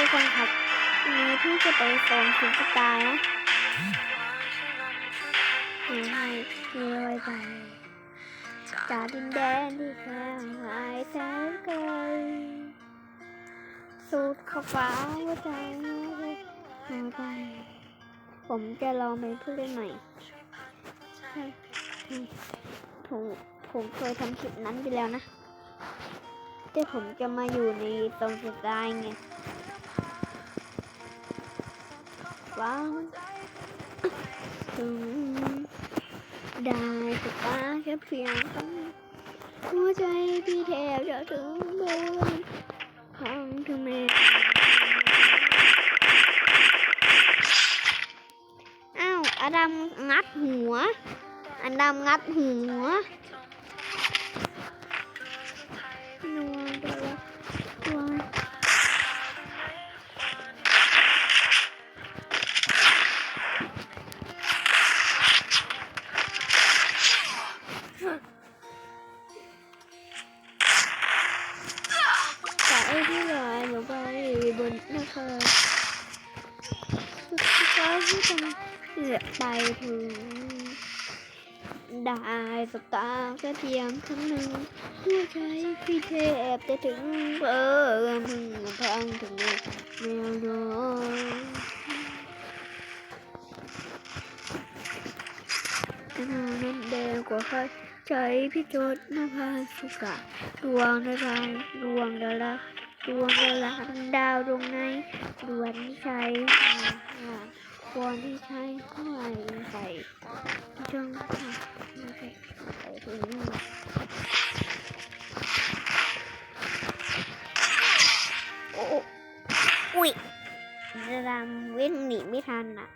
ทุกคนครับวันนี้พี่จะไปส่งสุดตายนะหนูให้พี่ไว้ใจจากดินแดนที่แสนหายแสนไกลสุดขอบฟ้าหัวใจหัวใจผมจะลองเป็นผู้เล่นใหม่ผมผมเคยทำคลิปนั้นไปแล้วนะ แต่ผมจะมาอยู่ในตรงสุดท้ายไง ว้าวได้สตาร์แค่เพียงคำหัวใจพี่แทบจะถึงบนห้องทำไมอ้าวอดัมงัดหัวอดัมงัดหัว นะคะสุดท้ายที่ต้องเลือไปถึงได้สตาแค่เพียงครั้งหนึ่งหัวใจพี่เทบจะถึงเบอร์มึงพังถึงแนวโน้มแต่นานั้นเดียวกว่าใครใจพี่โจดนภาสุกะดวงดาวดวงดาวละ ดวงลาวดาวดวงในดวนที่ใช้วอนที่ใช้ห้อยใส่จงค่ะไม่ใส่ใส่ถุงโอ้อุ้ยดามวิ่งหนีไม่ทันอะ